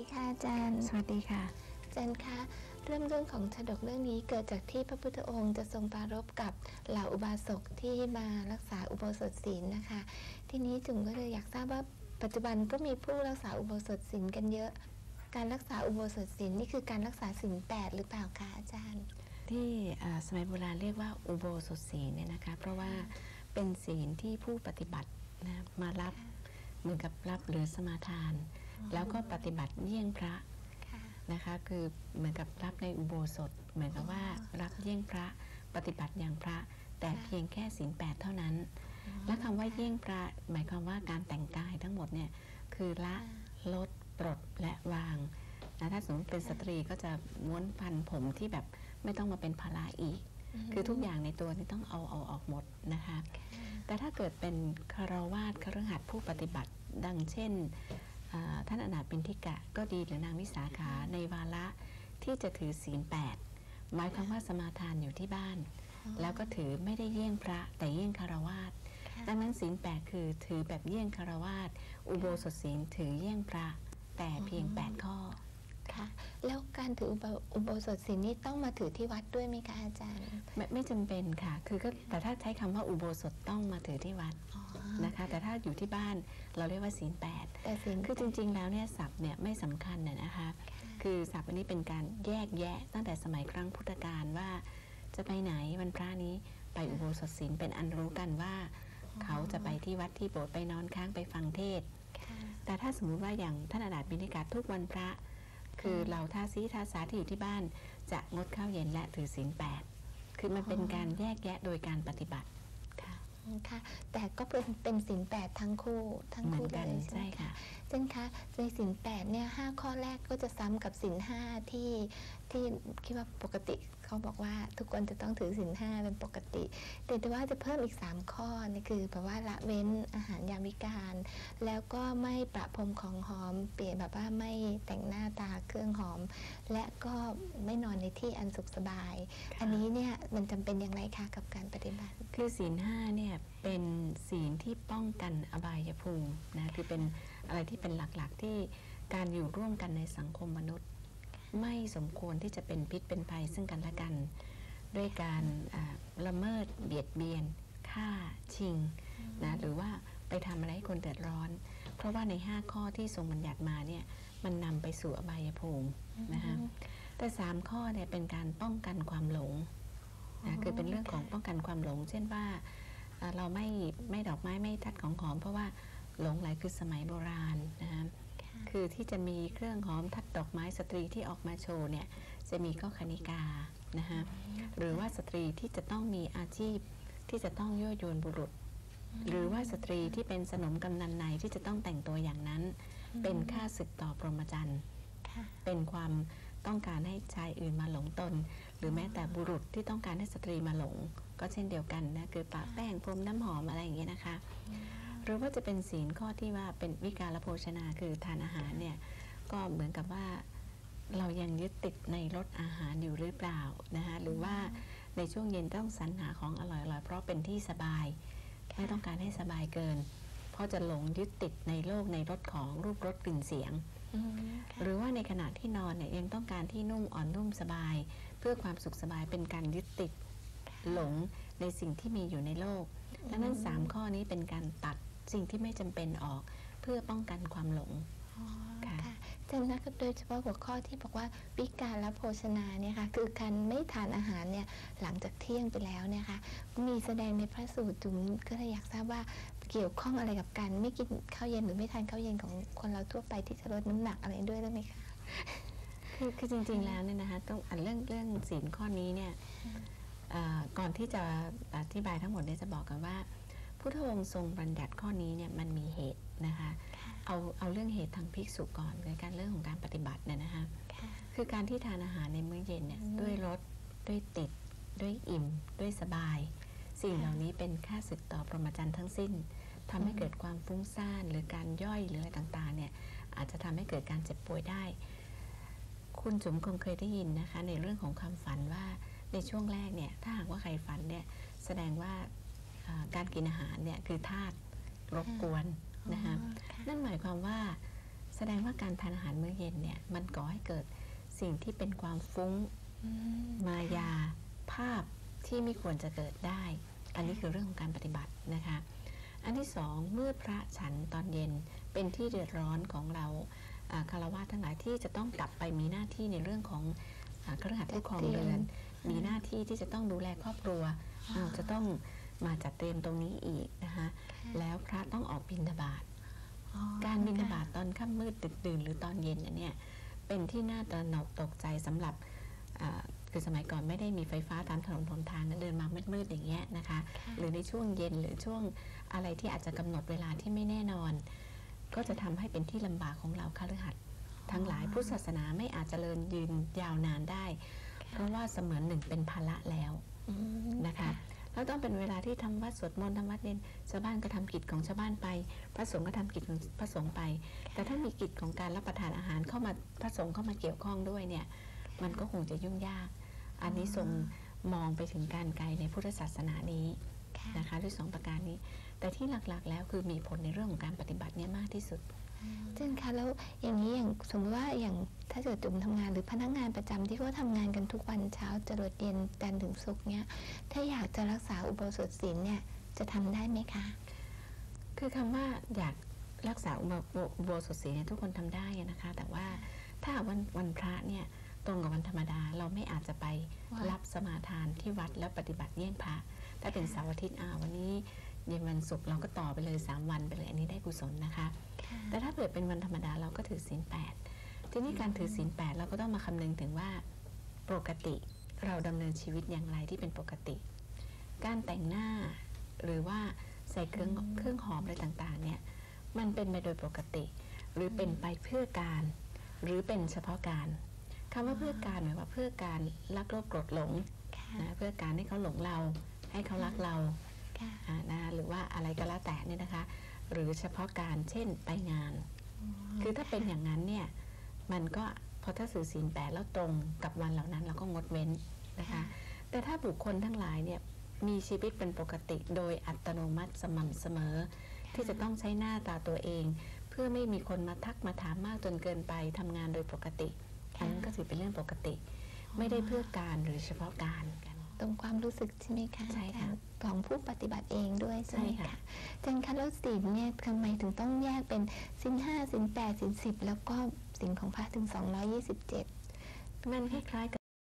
ดีค่ะอาจารย์ สวัสดีค่ะอาจารย์คะเรื่องเรื่องของชาดกเรื่องนี้เกิดจากที่พระพุทธองค์จะทรงปรารภกับเหล่าอุบาสกที่มารักษาอุโบสถศีลนะคะ ทีนี้จุ๋มก็เลยอยากทราบว่าปัจจุบันก็มีผู้รักษาอุโบสถศีลกันเยอะ การรักษาอุโบสถศีลนี่คือการรักษาศีลแปดหรือเปล่าคะอาจารย์ ที่อ่าสมัยโบราณเรียกว่าอุโบสถศีลเนี่ยนะคะเพราะว่าเป็นศีลที่ผู้ปฏิบัตินะมารับเหมือนกับรับหรือสมาทาน แล้วก็ปฏิบัติเยี่ยงพระค่ะนะคะ คือเหมือนกับรับในอุโบสถ เหมือนกับว่ารับเยี่ยงพระปฏิบัติอย่างพระ แต่เพียงแค่ศีลแปดเท่านั้น และคำว่าเยี่ยงพระหมายความว่าการแต่งกายทั้งหมดเนี่ยคือละลดปลดและวางนะถ้าสมมติเป็นสตรีก็จะม้วนพันผมที่แบบไม่ต้องมาเป็นภาระอีก คือทุกอย่างในตัวนี้ต้องเอาเอาออกหมดนะคะ แต่ถ้าเกิดเป็นคารวาสคฤหัสถ์ผู้ปฏิบัติดังเช่นอ่า ท่านอนาถปินทิกะก็ดีหรือนางวิสาขาในวาระที่จะถือศีลแปดหมายความว่าสมาทานอยู่ที่บ้าน แล้วก็ถือไม่ได้เยี่ยงพระแต่เยี่ยงคารวาสค่ะดังนั้นศีลแปดคือถือแบบเยี่ยงคารวาสอุโบสถศีลถือเยี่ยงพระแต่เพียง 8 ข้อ ค่ะ แล้วการถืออุโบอุโบสถศีลนี่ต้องมาถือที่วัดด้วยไหมคะอาจารย์ ไม่ไม่จำเป็นค่ะ คือก็แต่ถ้าใช้คำว่าอุโบสถต้องมาถือที่วัดอ๋อนะคะ แต่ถ้าอยู่ที่บ้านเราเรียกว่าศีลแปดแต่ศีลคือจริง ๆ แล้วเนี่ยศัพท์เนี่ยไม่สำคัญน่ะนะคะ คือศัพท์อันนี้เป็นการแยกแยะตั้งแต่สมัยครั้งพุทธกาลว่า จะไปไหนวันพระนี้ไปอุโบสถศีลเป็นอันรู้กันว่า เขาจะไปที่วัดที่โบสถ์ไปนอนค้างไปฟังเทศน์ค่ะแต่ถ้าสมมุติว่าอย่างท่านอาดาษบิณฑิกาทุกวันพระ คือเราท่าซีท่าสาที่อยู่ที่บ้าน จะงดข้าวเย็นและถือศีลแปดคือมันเป็นการแยกแยะโดยการปฏิบัติค่ะอืมค่ะ แต่ก็เป็นเป็นศีลแปดทั้งคู่ทั้งคู่เหมือนกันเลยใช่ไหมใช่ค่ะคะเช่นคะในศีลแปดเนี่ยห้าข้อแรกก็จะซ้ำกับศีลห้าที่ที่คิดว่าปกติ เขาบอกว่าทุกคนจะต้องถือศีลห้าเป็นปกติแต่ว่าจะเพิ่มอีก 3 ข้อนี่คือแบบว่าละเว้นอาหารยามวิการ แล้วก็ไม่ประพรมของหอม เปลี่ยนแบบว่าไม่แต่งหน้าตาเครื่องหอม และก็ไม่นอนในที่อันสุขสบาย อันนี้เนี่ยมันจำเป็นอย่างไรคะกับการปฏิบัติ คือศีลห้าเนี่ยเป็นศีลที่ป้องกันอบายภูมินะคือเป็นอะไรที่เป็นหลักๆที่การอยู่ร่วมกันในสังคมมนุษย์ ไม่สมควรที่จะเป็นพิษเป็นภัยซึ่งกันและกัน ด้วยการอ่าละเมิดเบียดเบียนฆ่าชิงนะหรือว่าไปทำอะไรให้คนเดือดร้อน เพราะว่าใน 5 ข้อที่ทรงบัญญัติมาเนี่ยมันนำไปสู่อบายภูมินะคะแต่ 3 ข้อเนี่ยเป็นการป้องกันความหลงนะคือเป็นเรื่องของป้องกันความหลง เช่นว่าเอ่อเราไม่ไม่ดอกไม้ไม่ทัดของหอม เพราะว่าหลงไหลคือสมัยโบราณนะคะ คือที่จะมีเครื่องหอมทัดดอกไม้สตรีที่ออกมาโชว์เนี่ยจะมีก็คณิกานะคะหรือว่าสตรีที่จะต้องมีอาชีพที่จะต้องยั่วยวนบุรุษ หรือว่าสตรีที่เป็นสนมกำนันในที่จะต้องแต่งตัวอย่างนั้น เป็นค่าศึกต่อพรหมจรรย์ค่ะเป็นความต้องการให้ชายอื่นมาหลงตน หรือแม้แต่บุรุษที่ต้องการให้สตรีมาหลง ก็เช่นเดียวกันนะคือปะแป้งพรมน้ำหอมอะไรอย่างเงี้ยนะคะ หรือว่าจะเป็นศีลข้อที่ว่าเป็นวิการลโภชนาคือทานอาหารเนี่ยก็เหมือนกับว่าเรายังยึดติดในรสอาหารอยู่หรือเปล่านะคะหรือว่าในช่วงเย็นต้องสรรหาของอร่อยๆ เพราะเป็นที่สบาย ไม่ต้องการให้สบายเกิน เพราะจะหลงยึดติดในโลกในรสของรูปรสกลิ่นเสียง หรือว่าในขณะที่นอนเนี่ยยังต้องการที่นุ่มอ่อนนุ่มสบาย เพื่อความสุขสบายเป็นการยึดติดหลงในสิ่งที่มีอยู่ในโลกดังนั้น 3 ข้อนี้เป็นการตัด สิ่งที่ไม่จำเป็นออก เพื่อป้องกันความหลงอ๋อค่ะค่ะจำนะคะโดยเฉพาะหัวข้อที่บอกว่าวิการและโภชนาเนี่ยค่ะคือการไม่ทานอาหารเนี่ยหลังจากเที่ยงไปแล้วเนี่ยค่ะมีแสดงในพระสูตรจุ๋มก็เลยอยากทราบว่าเกี่ยวข้องอะไรกับการไม่กินข้าวเย็นหรือไม่ทานข้าวเย็นของคนเราทั่วไปที่จะลดน้ำหนักอะไรด้วยได้ไหมคะคือคือจริงๆแล้วเนี่ยนะคะต้องอันเรื่องเรื่องศีลข้อนี้เนี่ยเอ่อก่อนที่จะอธิบายทั้งหมดเนี่ยจะบอกกันว่า พุทธองค์ทรงบัญญัติข้อนี้เนี่ยมันมีเหตุนะคะเอาเอาเรื่องเหตุทางภิกษุก่อนในการเรื่องของการปฏิบัติเนี่ยนะคะค่ะคือการที่ทานอาหารในมื้อเย็นเนี่ยด้วยรสด้วยติด ด้วยอิ่ม ด้วยสบาย สิ่งเหล่านี้เป็นค่าศึกต่อพรหมจรรย์ทั้งสิ้นทำให้เกิดความฟุ้งซ่านหรือการย่อยหรืออะไรต่างๆเนี่ยอาจจะทำให้เกิดการเจ็บป่วยได้ คุณจุ๋มคงเคยได้ยินนะคะ ในเรื่องของความฝันว่าในช่วงแรกเนี่ยถ้าหากว่าใครฝันเนี่ยแสดงว่าอ่า การกินอาหารเนี่ยคือธาตุรบกวนนะคะอ๋อค่ะนั่นหมายความว่าแสดงว่าการทานอาหารมื้อเย็นเนี่ยมันก่อให้เกิดสิ่งที่เป็นความฟุ้งอืมมายาภาพที่ไม่ควรจะเกิดได้ อันนี้คือเรื่องของการปฏิบัตินะคะ อันที่สองเมื่อพระฉันตอนเย็นเป็นที่เดือดร้อนของเราอ่าคารวะทั้งหลายที่จะต้องกลับไปมีหน้าที่ในเรื่องของอาเครือข่ายผู้ครองเรือน มีหน้าที่ที่จะต้องดูแลครอบครัวอ้าวจะต้อง มาจัดเตรียมตรงนี้อีกนะคะแล้วพระต้องออกบิณฑบาตอ๋อการบิณฑบาตตอนค่ำมืดดึกดื่นหรือตอนเย็นอันเนี่ยเป็นที่น่าตระหนกตกใจสำหรับอ่าคือสมัยก่อนไม่ได้มีไฟฟ้าตามถนนหนทางนะเดินมามืดๆอย่างเงี้ยนะคะค่ะหรือในช่วงเย็นหรือช่วงอะไรที่อาจจะกำหนดเวลาที่ไม่แน่นอน ก็จะทำให้เป็นที่ลำบากของเราคฤหัสถ์ทั้งหลายพุทธศาสนาไม่อาจเจริญยืนยาวนานได้ เพราะว่าเสมือนหนึ่งเป็นภาระแล้วอืมนะคะ แล้วต้องเป็นเวลาที่ทำวัดสวดมนต์ทำวัดเย็นชาวบ้านก็ทำกิจของชาวบ้านไป พระสงฆ์ก็ทำกิจของพระสงฆ์ไป แต่ถ้ามีกิจของการรับประทานอาหารเข้ามาพระสงฆ์เข้ามาเกี่ยวข้องด้วยเนี่ยมันก็คงจะยุ่งยาก อันนี้ทรงมองไปถึงการไกลในพุทธศาสนานี้ค่ะนะคะด้วยสองประการนี้ แต่ที่หลักๆแล้วคือมีผลในเรื่องของการปฏิบัติเนี่ยมากที่สุด เช่นคะแล้วอย่างนี้อย่างสมมติว่าอย่างถ้าเกิดจุ่มทำงานหรือพนักงานประจำที่เขาทำงานกันทุกวันเช้าจรดเย็นจันทร์ถึงศุกร์เนี่ยถ้าอยากจะรักษาอุโบสถศีลเนี่ยจะทำได้ไหมคะ คือคำว่าอยากรักษาอุโบบสถศีลเนี่ยทุกคนทำได้นะคะ แต่ว่าถ้าวันวันพระเนี่ยตรงกับวันธรรมดาเราไม่อาจจะไปรับสมาทานที่วัดแล้วปฏิบัติเยี่ยงพระถ้าเป็นเสาร์อาทิตย์อ่าวันนี้เย็นวันศุกร์เราก็ต่อไปเลย 3 วันไปเลยอันนี้ได้กุศลนะคะ แต่ถ้าเกิดเป็นวันธรรมดาเราก็ถือศีลแปดทีนี้การถือศีลแปดเราก็ต้องมาคำนึงถึงว่าปกติเราดำเนินชีวิตอย่างไรที่เป็นปกติ การแต่งหน้าหรือว่าใส่เครื่องเครื่องหอมอะไรต่างๆเนี่ยมันเป็นไปโดยปกติ หรือเป็นไปเพื่อการ หรือเป็นเฉพาะการคำว่าเพื่อการหมายว่าเพื่อการลักโลภโกรธหลงค่ะนะเพื่อการให้เขาหลงเรา ให้เขารักเราค่ะอ่านะหรือว่าอะไรก็แล้วแต่เนี่ยนะคะ หรือเฉพาะการเช่นไปงาน คือถ้าเป็นอย่างนั้นเนี่ยมันก็พอถ้าสื่อศีลแปดแล้วตรงกับวันเหล่านั้นเราก็งดเว้นนะคะ แต่ถ้าบุคคลทั้งหลายเนี่ยมีชีวิตเป็นปกติโดยอัตโนมัติสม่ำเสมอ ที่จะต้องใช้หน้าตาตัวเอง เพื่อไม่มีคนมาทักมาถามมากจนเกินไปทำงานโดยปกติอันนั้นก็ถือเป็นเรื่องปกติ ไม่ได้เพื่อการหรือเฉพาะการกัน ตรงความรู้สึกใช่ไหมคะใช่ค่ะของผู้ปฏิบัติเองด้วยใช่ไหมใช่ค่ะคะอาจารย์คะแล้วศีลเนี่ยทำไมถึงต้องแยกเป็นศีลห้าศีลแปดศีลสิบแล้วก็ศีลของพระถึง227มันคล้ายๆกับ